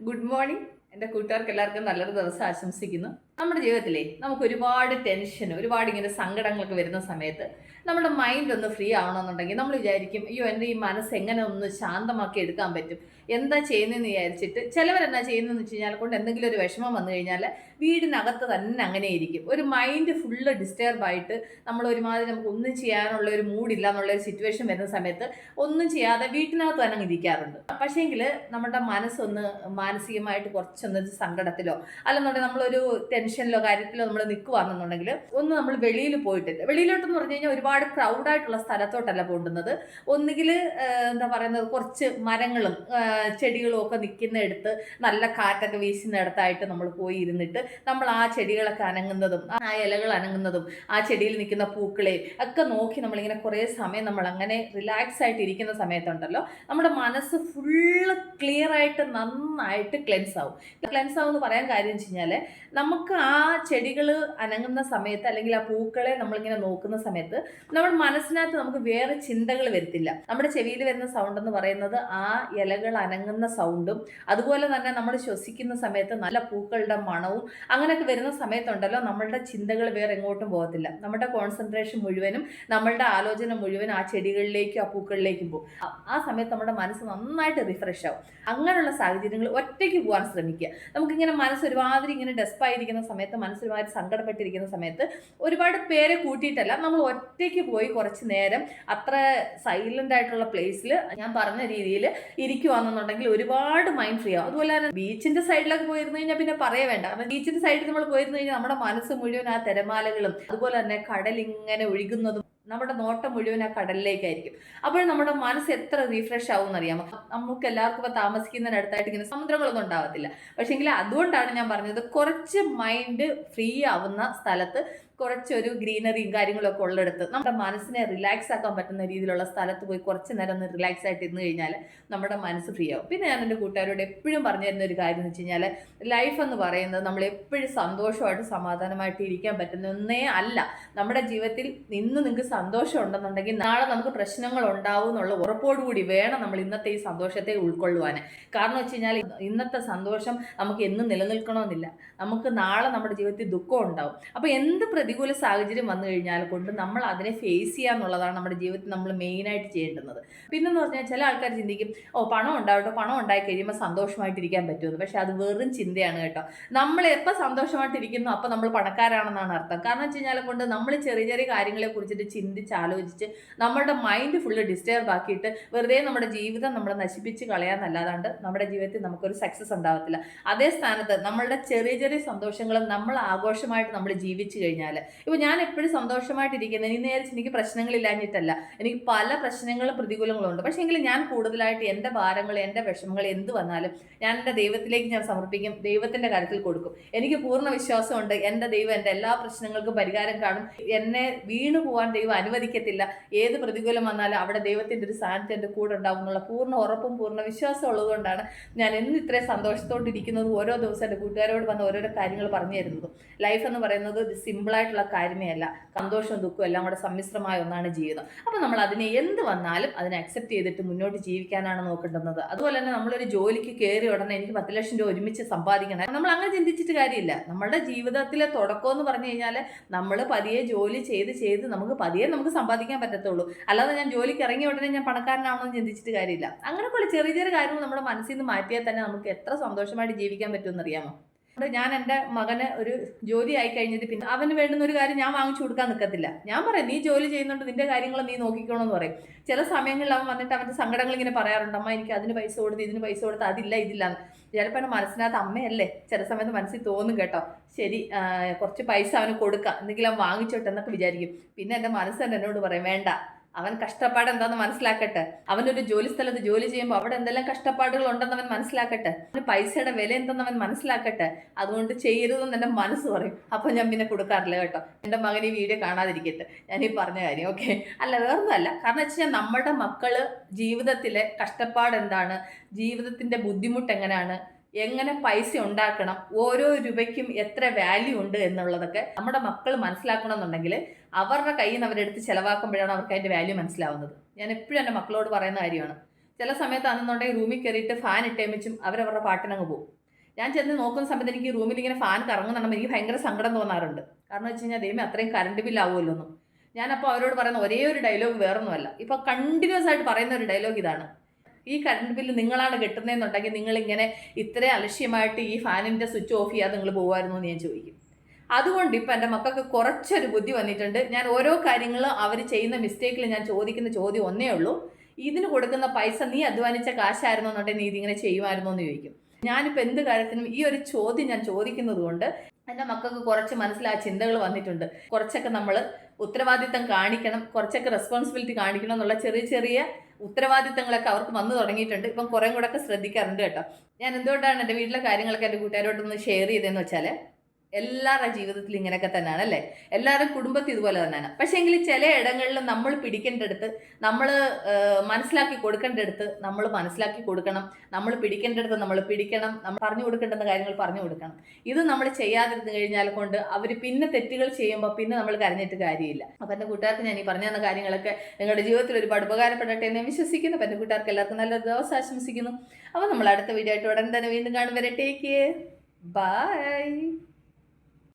Good morning. എന്റെ കൂട്ടുകാർക്ക് എല്ലാവർക്കും നല്ലൊരു ദിവസം ആശംസിക്കുന്നു. നമ്മുടെ ജീവിതത്തിലെ നമുക്ക് ഒരുപാട് ടെൻഷൻ ഒരുപാട് ഇങ്ങനെ സങ്കടങ്ങളൊക്കെ വരുന്ന സമയത്ത് നമ്മുടെ മൈൻഡ് ഒന്ന് ഫ്രീ ആവണമെന്നുണ്ടെങ്കിൽ നമ്മൾ വിചാരിക്കും അയ്യോ എന്റെ ഈ മനസ്സ് എങ്ങനെ ഒന്ന് ശാന്തമാക്കി എടുക്കാൻ പറ്റും? എന്താ ചെയ്യുന്നതെന്ന് വിചാരിച്ചിട്ട് ചിലവരെന്താ ചെയ്യുന്നതെന്ന് വെച്ച് കഴിഞ്ഞാൽ കൊണ്ട് എന്തെങ്കിലും ഒരു വിഷമം വന്നു കഴിഞ്ഞാൽ വീടിനകത്ത് തന്നെ അങ്ങനെ ഇരിക്കും. ഒരു മൈൻഡ് ഫുള്ള് ഡിസ്റ്റർബ് ആയിട്ട് നമ്മൾ ഒരുമാതിരി നമുക്ക് ഒന്നും ചെയ്യാനുള്ള ഒരു മൂഡില്ല എന്നുള്ള ഒരു സിറ്റുവേഷൻ വരുന്ന സമയത്ത് ഒന്നും ചെയ്യാതെ വീട്ടിനകത്ത് തന്നെ ഇരിക്കാറുണ്ട്. പക്ഷേങ്കിൽ നമ്മുടെ മനസ്സൊന്ന് മാനസികമായിട്ട് കുറച്ചൊന്ന് സങ്കടത്തിലോ അല്ലെന്നുണ്ടെങ്കിൽ നമ്മളൊരു ടെൻഷനിലോ കാര്യത്തിലോ നമ്മൾ നിൽക്കുവാണെന്നുണ്ടെങ്കിൽ ഒന്ന് നമ്മൾ വെളിയിൽ പോയിട്ടില്ല. വെളിയിലോട്ടെന്ന് പറഞ്ഞു കഴിഞ്ഞാൽ ഒരുപാട് ക്രൗഡായിട്ടുള്ള സ്ഥലത്തോട്ടല്ല പോണ്ടുന്നത്. ഒന്നുകിൽ എന്താ പറയുന്നത് കുറച്ച് മരങ്ങളും ചെടികളും ഒക്കെ നിൽക്കുന്നിടത്ത് നല്ല കാറ്റൊക്കെ വീശുന്നിടത്തായിട്ട് നമ്മൾ പോയി ഇരുന്നിട്ട് നമ്മൾ ആ ചെടികളൊക്കെ അനങ്ങുന്നതും ആ ഇലകൾ അനങ്ങുന്നതും ആ ചെടിയിൽ നിൽക്കുന്ന പൂക്കളെ ഒക്കെ നോക്കി നമ്മളിങ്ങനെ കുറേ സമയം നമ്മൾ അങ്ങനെ റിലാക്സ് ആയിട്ട് ഇരിക്കുന്ന സമയത്തുണ്ടല്ലോ. നമ്മുടെ മനസ്സ് ഫുള്ള് ക്ലിയർ ആയിട്ട് നന്നായിട്ട് ക്ലെൻസ് ആവും ക്ലെൻസ് ആവും എന്ന് പറയാൻ കാര്യം വെച്ച് കഴിഞ്ഞാൽ നമുക്ക് ആ ചെടികൾ അനങ്ങുന്ന സമയത്ത് അല്ലെങ്കിൽ ആ പൂക്കളെ നമ്മളിങ്ങനെ നോക്കുന്ന സമയത്ത് നമ്മൾ മനസ്സിനകത്ത് നമുക്ക് വേറെ ചിന്തകൾ വരുത്തില്ല. നമ്മുടെ ചെവിയിൽ വരുന്ന സൗണ്ട് എന്ന് പറയുന്നത് ആ ഇലകൾ അനങ്ങുന്ന സൗണ്ടും അതുപോലെ തന്നെ നമ്മൾ ശ്വസിക്കുന്ന സമയത്ത് നല്ല പൂക്കളുടെ മണവും അങ്ങനെയൊക്കെ വരുന്ന സമയത്തുണ്ടല്ലോ നമ്മളുടെ ചിന്തകൾ വേറെ എങ്ങോട്ടും പോകത്തില്ല. നമ്മുടെ കോൺസെൻട്രേഷൻ മുഴുവനും നമ്മളുടെ ആലോചന മുഴുവൻ ആ ചെടികളിലേക്കും ആ പൂക്കളിലേക്കും പോകും. ആ- സമയത്ത് നമ്മുടെ മനസ്സ് നന്നായിട്ട് റിഫ്രഷ് ആവും. അങ്ങനെയുള്ള സാഹചര്യങ്ങൾ ഒറ്റയ്ക്ക് പോകാൻ ശ്രമിക്കുക. നമുക്കിങ്ങനെ മനസ്സ് ഒരുമാതിരി ഇങ്ങനെ ഡെസ്പായിരിക്കുന്ന സമയത്ത് മനസ്സിലുമായി സങ്കടപ്പെട്ടിരിക്കുന്ന സമയത്ത് ഒരുപാട് പേരെ കൂട്ടിയിട്ടല്ല നമ്മൾ ഒറ്റയ്ക്ക് പോയി കുറച്ച് നേരം അത്ര സൈലന്റ് ആയിട്ടുള്ള പ്ലേസിൽ ഞാൻ പറഞ്ഞ രീതിയിൽ ഇരിക്കുവാണെന്നുണ്ടെങ്കിൽ ഒരുപാട് മൈൻഡ് ഫ്രീ ആവും. അതുപോലെ തന്നെ ബീച്ചിന്റെ സൈഡിലൊക്കെ പോയിരുന്നു കഴിഞ്ഞാൽ പിന്നെ പറയേ വേണ്ട. കാരണം ബീച്ചിന്റെ സൈഡിൽ നമ്മൾ പോയിരുന്നു കഴിഞ്ഞാൽ നമ്മുടെ മനസ്സ് മുഴുവൻ ആ തിരമാലകളും അതുപോലെ തന്നെ കടലിങ്ങനെ ഒഴുകുന്നതും നമ്മുടെ നോട്ടം മുഴുവൻ ആ കടലിലേക്കായിരിക്കും. അപ്പോൾ നമ്മുടെ മനസ്സ് എത്ര റീഫ്രഷ് ആവും എന്നറിയാമോ നമുക്ക് എല്ലാവർക്കും ഇപ്പോൾ താമസിക്കുന്നതിനടുത്തായിട്ട് ഇങ്ങനെ സമുദ്രങ്ങളൊന്നും ഉണ്ടാവത്തില്ല. പക്ഷേങ്കിൽ അതുകൊണ്ടാണ് ഞാൻ പറഞ്ഞത് കുറച്ച് മൈൻഡ് ഫ്രീ ആവുന്ന സ്ഥലത്ത് കുറച്ചൊരു ഗ്രീനറിയും കാര്യങ്ങളൊക്കെ ഉള്ളിടത്ത് നമ്മുടെ മനസ്സിനെ റിലാക്സ് ആക്കാൻ പറ്റുന്ന രീതിയിലുള്ള സ്ഥലത്ത് പോയി കുറച്ച് നേരം ഒന്ന് റിലാക്സ് ആയിട്ട് ഇരുന്ന് കഴിഞ്ഞാൽ നമ്മുടെ മനസ്സ് ഫ്രീ ആവും. പിന്നെ ഞാൻ എന്റെ കൂട്ടുകാരോട് എപ്പോഴും പറഞ്ഞു തരുന്ന ഒരു കാര്യം എന്ന് വെച്ച് കഴിഞ്ഞാൽ ലൈഫ് എന്ന് പറയുന്നത് നമ്മൾ എപ്പോഴും സന്തോഷമായിട്ട് സമാധാനമായിട്ട് ഇരിക്കാൻ പറ്റുന്ന അല്ല. നമ്മുടെ ജീവിതത്തിൽ ഇന്ന് നിങ്ങൾക്ക് സന്തോഷം ഉണ്ടെന്നുണ്ടെങ്കിൽ നാളെ നമുക്ക് പ്രശ്നങ്ങൾ ഉണ്ടാവും എന്നുള്ള ഉറപ്പോടുകൂടി വേണം നമ്മൾ ഇന്നത്തെ ഈ സന്തോഷത്തെ ഉൾക്കൊള്ളുവാൻ കാരണം വെച്ച് കഴിഞ്ഞാൽ ഇന്നത്തെ സന്തോഷം നമുക്ക് എന്നും നിലനിൽക്കണമെന്നില്ല. നമുക്ക് നാളെ നമ്മുടെ ജീവിതത്തിൽ ദുഃഖം ഉണ്ടാവും. അപ്പോൾ എന്ത് പ്രതികൂല സാഹചര്യം വന്നു കഴിഞ്ഞാൽ കൊണ്ട് നമ്മൾ അതിനെ ഫേസ് ചെയ്യുക എന്നുള്ളതാണ് നമ്മുടെ ജീവിതത്തിൽ നമ്മൾ മെയിനായിട്ട് ചെയ്യേണ്ടുന്നത്. പിന്നെന്ന് പറഞ്ഞാൽ ചില ആൾക്കാർ ചിന്തിക്കും ഓ പണം ഉണ്ടാവട്ടെ പണം ഉണ്ടായി കഴിയുമ്പോൾ സന്തോഷമായിട്ടിരിക്കാൻ പറ്റുമെന്ന്. പക്ഷെ അത് വെറും ചിന്തയാണ് കേട്ടോ. നമ്മൾ എപ്പോൾ സന്തോഷമായിട്ടിരിക്കുന്നു അപ്പോൾ നമ്മൾ പണക്കാരാണെന്നാണ് അർത്ഥം. കാരണം വെച്ച് കഴിഞ്ഞാൽ കൊണ്ട് നമ്മൾ ചെറിയ ചെറിയ കാര്യങ്ങളെ കുറിച്ചിട്ട് ചിന്തിച്ച് ആലോചിച്ച് നമ്മളുടെ മൈൻഡ് ഫുള്ള് ഡിസ്റ്റർബ് ആക്കിയിട്ട് വെറുതെ നമ്മുടെ ജീവിതം നമ്മൾ നശിപ്പിച്ച് കളയാന്നല്ലാതാണ്ട് നമ്മുടെ ജീവിതത്തിൽ നമുക്കൊരു സക്സസ് ഉണ്ടാവത്തില്ല. അതേ സ്ഥാനത്ത് നമ്മളുടെ ചെറിയ ചെറിയ സന്തോഷങ്ങളും നമ്മൾ ആഘോഷമായിട്ട് നമ്മൾ ജീവിച്ചു കഴിഞ്ഞാൽ ഇപ്പോൾ ഞാൻ എപ്പോഴും സന്തോഷമായിട്ടിരിക്കുന്നത് ഇനി നേരിച്ച് എനിക്ക് പ്രശ്നങ്ങളില്ലാഞ്ഞിട്ടല്ല. എനിക്ക് പല പ്രശ്നങ്ങളും പ്രതികൂലങ്ങളും ഉണ്ട് പക്ഷേ എങ്കിലും ഞാൻ കൂടുതലായിട്ട് എന്റെ ഭാരങ്ങൾ എന്റെ വിഷമങ്ങൾ എന്ത് വന്നാലും ഞാൻ എന്റെ ദൈവത്തിലേക്ക് ഞാൻ സമർപ്പിക്കും ദൈവത്തിന്റെ കാര്യത്തിൽ കൊടുക്കും. എനിക്ക് പൂർണ വിശ്വാസമുണ്ട്. എന്റെ ദൈവം എന്റെ എല്ലാ പ്രശ്നങ്ങൾക്കും പരിഹാരം കാണും. എന്നെ വീണു പോകാൻ ദൈവം അനുവദിക്കത്തില്ല. ഏത് പ്രതികൂലം വന്നാലും അവിടെ ദൈവത്തിന്റെ ഒരു സാന്നിധ്യം എന്റെ കൂടെ ഉണ്ടാവും എന്നുള്ള പൂർണ ഉറപ്പും പൂർണ വിശ്വാസം ഉള്ളതുകൊണ്ടാണ് ഞാൻ എന്ന് ഇത്രയും സന്തോഷത്തോടെ ഇരിക്കുന്നത് ഓരോ ദിവസം എന്റെ കൂട്ടുകാരോട് വന്ന് ഓരോരോ കാര്യങ്ങൾ പറഞ്ഞു തരുന്നതും. ലൈഫ് എന്ന് പറയുന്നത് ഒരു സിമ്പിളായിട്ടുള്ള കാര്യമേ അല്ല സന്തോഷവും ദുഃഖവും എല്ലാം കൂടെ സമ്മിശ്രമായ ഒന്നാണ് ജീവിതം. അപ്പോൾ നമ്മൾ അതിനെ എന്ത് വന്നാലും അതിനെ അക്സെപ്റ്റ് ചെയ്തിട്ട് മുന്നോട്ട് ജീവിക്കാനാണ് നോക്കേണ്ടുന്നത്. അതുപോലെ തന്നെ നമ്മളൊരു ജോലിക്ക് കയറി ഉടനെ എനിക്ക് പത്ത് ലക്ഷം രൂപ ഒരുമിച്ച് സമ്പാദിക്കണം. നമ്മൾ അങ്ങനെ ചിന്തിച്ചിട്ട് കാര്യമില്ല. നമ്മുടെ ജീവിതത്തിലെ തുടക്കം എന്ന് പറഞ്ഞു കഴിഞ്ഞാൽ നമ്മൾ പതിയെ ജോലി ചെയ്ത് ചെയ്ത് നമുക്ക് പതിയെ നമുക്ക് സമ്പാദിക്കാൻ പറ്റത്തുള്ളൂ. അല്ലാതെ ഞാൻ ജോലിക്ക് ഇറങ്ങിയ ഉടനെ ഞാൻ പണക്കാരനാണോ എന്ന് ചിന്തിച്ചിട്ട് കാര്യമില്ല. അങ്ങനെ പോലെ ചെറിയ ചെറിയ കാര്യങ്ങൾ നമ്മുടെ മനസ്സിൽ നിന്ന് മാറ്റിയാൽ തന്നെ നമുക്ക് എത്ര സന്തോഷമായിട്ട് ജീവിക്കാൻ പറ്റുമെന്ന് അറിയാമോ? ഞാൻ എന്റെ മകന് ഒരു ജോലി ആയി കഴിഞ്ഞിട്ട് പിന്നെ അവന് വേണ്ടുന്ന ഒരു കാര്യം ഞാൻ വാങ്ങിച്ചു കൊടുക്കാൻ നിൽക്കത്തില്ല. ഞാൻ പറയും നീ ജോലി ചെയ്യുന്നുണ്ട് നിന്റെ കാര്യങ്ങൾ നീ നോക്കിക്കോണമെന്ന് പറയും. ചില സമയങ്ങളിൽ അവൻ വന്നിട്ട് അവന്റെ സങ്കടങ്ങൾ ഇങ്ങനെ പറയാറുണ്ട് അമ്മ എനിക്ക് അതിന് പൈസ കൊടുത്ത് ഇതിന് പൈസ കൊടുത്ത് അതില്ല ഇതില്ല ചിലപ്പോൾ എന്റെ മനസ്സിനകത്ത് അമ്മയല്ലേ ചില സമയത്ത് മനസ്സിൽ തോന്നും കേട്ടോ ശരി കുറച്ച് പൈസ അവന് കൊടുക്കാം എന്തെങ്കിലും അവൻ വാങ്ങിച്ചോട്ടെ എന്നൊക്കെ വിചാരിക്കും. പിന്നെ എന്റെ മനസ്സ് എന്നോട് പറയും വേണ്ട അവൻ കഷ്ടപ്പാട് എന്താന്ന് മനസ്സിലാക്കട്ടെ. അവനൊരു ജോലി സ്ഥലത്ത് ജോലി ചെയ്യുമ്പോൾ അവിടെ എന്തെല്ലാം കഷ്ടപ്പാടുകൾ ഉണ്ടെന്ന് അവൻ മനസ്സിലാക്കട്ടെ. അവന് പൈസയുടെ വില എന്തെന്ന് അവൻ മനസ്സിലാക്കട്ടെ. അതുകൊണ്ട് ചെയ്യരുതെന്ന് എന്റെ മനസ്സ് പറയും. അപ്പം ഞാൻ പിന്നെ കൊടുക്കാറില്ല കേട്ടോ. എന്റെ മകൻ ഈ വീഡിയോ കാണാതിരിക്കട്ടെ. ഞാൻ ഈ പറഞ്ഞ കാര്യം ഓക്കെ അല്ല വേറൊന്നുമല്ല. കാരണം വെച്ച് കഴിഞ്ഞാൽ നമ്മുടെ മക്കൾ ജീവിതത്തിലെ കഷ്ടപ്പാട് എന്താണ് ജീവിതത്തിന്റെ ബുദ്ധിമുട്ട് എങ്ങനെയാണ് എങ്ങനെ പൈസ ഉണ്ടാക്കണം ഓരോ രൂപയ്ക്കും എത്ര വാല്യൂ ഉണ്ട് എന്നുള്ളതൊക്കെ നമ്മുടെ മക്കൾ മനസ്സിലാക്കണം എന്നുണ്ടെങ്കിൽ അവരുടെ കയ്യിൽ നിന്ന് അവരെടുത്ത് ചിലവാക്കുമ്പോഴാണ് അവർക്ക് അതിന്റെ വാല്യൂ മനസ്സിലാവുന്നത്. ഞാൻ എപ്പോഴും എന്റെ മക്കളോട് പറയുന്ന കാര്യമാണ്. ചില സമയത്താണെന്നുണ്ടെങ്കിൽ റൂമിൽ കയറിയിട്ട് ഫാൻ ഇട്ടേമിച്ചും അവരവരുടെ പാട്ടിനങ്ങ് പോകും. ഞാൻ ചെന്ന് നോക്കുന്ന സമയത്ത് എനിക്ക് റൂമിൽ ഇങ്ങനെ ഫാൻ കറങ്ങുന്നുണ്ടെങ്കിൽ എനിക്ക് ഭയങ്കര സങ്കടം തോന്നാറുണ്ട്. കാരണം വെച്ച് കഴിഞ്ഞാൽ ദൈവം അത്രയും കറണ്ട് ബില്ലാവുമല്ലോ എന്ന്. ഞാനപ്പോൾ അവരോട് പറയുന്ന ഒരേ ഒരു ഡയലോഗ് വേറൊന്നുമല്ല. ഇപ്പോൾ കണ്ടിന്യൂസ് ആയിട്ട് പറയുന്ന ഒരു ഡയലോഗ് ഇതാണ്. ഈ കറണ്ട് ബില്ല് നിങ്ങളാണ് കിട്ടുന്നതെന്നുണ്ടെങ്കിൽ നിങ്ങളിങ്ങനെ ഇത്ര അലക്ഷ്യമായിട്ട് ഈ ഫാനിന്റെ സ്വിച്ച് ഓഫ് ചെയ്യാതെ നിങ്ങൾ പോകുമായിരുന്നു എന്ന് ഞാൻ ചോദിക്കും. അതുകൊണ്ട് ഇപ്പം എന്റെ മക്കൾക്ക് കുറച്ചൊരു ബുദ്ധി വന്നിട്ടുണ്ട്. ഞാൻ ഓരോ കാര്യങ്ങളും അവർ ചെയ്യുന്ന മിസ്റ്റേക്കിൽ ഞാൻ ചോദിക്കുന്ന ചോദ്യം ഒന്നേ ഉള്ളൂ. ഇതിന് കൊടുക്കുന്ന പൈസ നീ അധ്വാനിച്ച കാശായിരുന്നു എന്നുണ്ടെങ്കിൽ നീ ഇതിങ്ങനെ ചെയ്യുമായിരുന്നോ എന്ന് ചോദിക്കും. ഞാനിപ്പോൾ എന്ത് കാര്യത്തിനും ഈ ഒരു ചോദ്യം ഞാൻ ചോദിക്കുന്നത് കൊണ്ട് എന്റെ മക്കൾക്ക് കുറച്ച് മനസ്സിലാ ചിന്തകൾ വന്നിട്ടുണ്ട്. കുറച്ചൊക്കെ നമ്മൾ ഉത്തരവാദിത്തം കാണിക്കണം കുറച്ചൊക്കെ റെസ്പോൺസിബിലിറ്റി കാണിക്കണം എന്നുള്ള ചെറിയ ചെറിയ ഉത്തരവാദിത്തങ്ങളൊക്കെ അവർക്ക് വന്നു തുടങ്ങിയിട്ടുണ്ട്. ഇപ്പം കുറേ കൂടെ ഒക്കെ ശ്രദ്ധിക്കാറുണ്ട് കേട്ടോ. ഞാൻ എന്തുകൊണ്ടാണ് എന്റെ വീട്ടിലെ കാര്യങ്ങളൊക്കെ എന്റെ കൂട്ടുകാരോടൊന്ന് ഷെയർ ചെയ്തതെന്ന് വെച്ചാൽ എല്ലാവരുടെ ജീവിതത്തിൽ ഇങ്ങനെയൊക്കെ തന്നെയാണ് അല്ലേ? എല്ലാവരുടെ കുടുംബത്തിൽ ഇതുപോലെ തന്നെയാണ്. പക്ഷേ എങ്കിൽ ചില ഇടങ്ങളിൽ നമ്മൾ പിടിക്കേണ്ടടുത്ത് നമ്മൾ മനസ്സിലാക്കി കൊടുക്കേണ്ടടുത്ത് നമ്മൾ മനസ്സിലാക്കി കൊടുക്കണം. നമ്മൾ പിടിക്കേണ്ടടുത്ത് നമ്മൾ പിടിക്കണം. നമ്മൾ പറഞ്ഞു കൊടുക്കേണ്ടുന്ന കാര്യങ്ങൾ പറഞ്ഞു കൊടുക്കണം. ഇത് നമ്മൾ ചെയ്യാതിരുന്നു കഴിഞ്ഞാൽ കൊണ്ട് അവർ പിന്നെ തെറ്റുകൾ ചെയ്യുമ്പോൾ പിന്നെ നമ്മൾ കരഞ്ഞിട്ട് കാര്യമില്ല. അപ്പം എന്റെ കൂട്ടുകാർക്ക് ഞാൻ ഈ പറഞ്ഞു തന്ന കാര്യങ്ങളൊക്കെ നിങ്ങളുടെ ജീവിതത്തിൽ ഒരുപാട് ഉപകാരപ്പെടട്ടെ എന്ന് വിശ്വസിക്കുന്നു. അപ്പം എന്റെ കൂട്ടുകാർക്ക് എല്ലാവർക്കും നല്ലൊരു ദിവസം ആശംസിക്കുന്നു. അപ്പോൾ നമ്മൾ അടുത്ത വീഡിയോ ആയിട്ട് ഉടൻ തന്നെ വീണ്ടും കാണും വരെ. Take by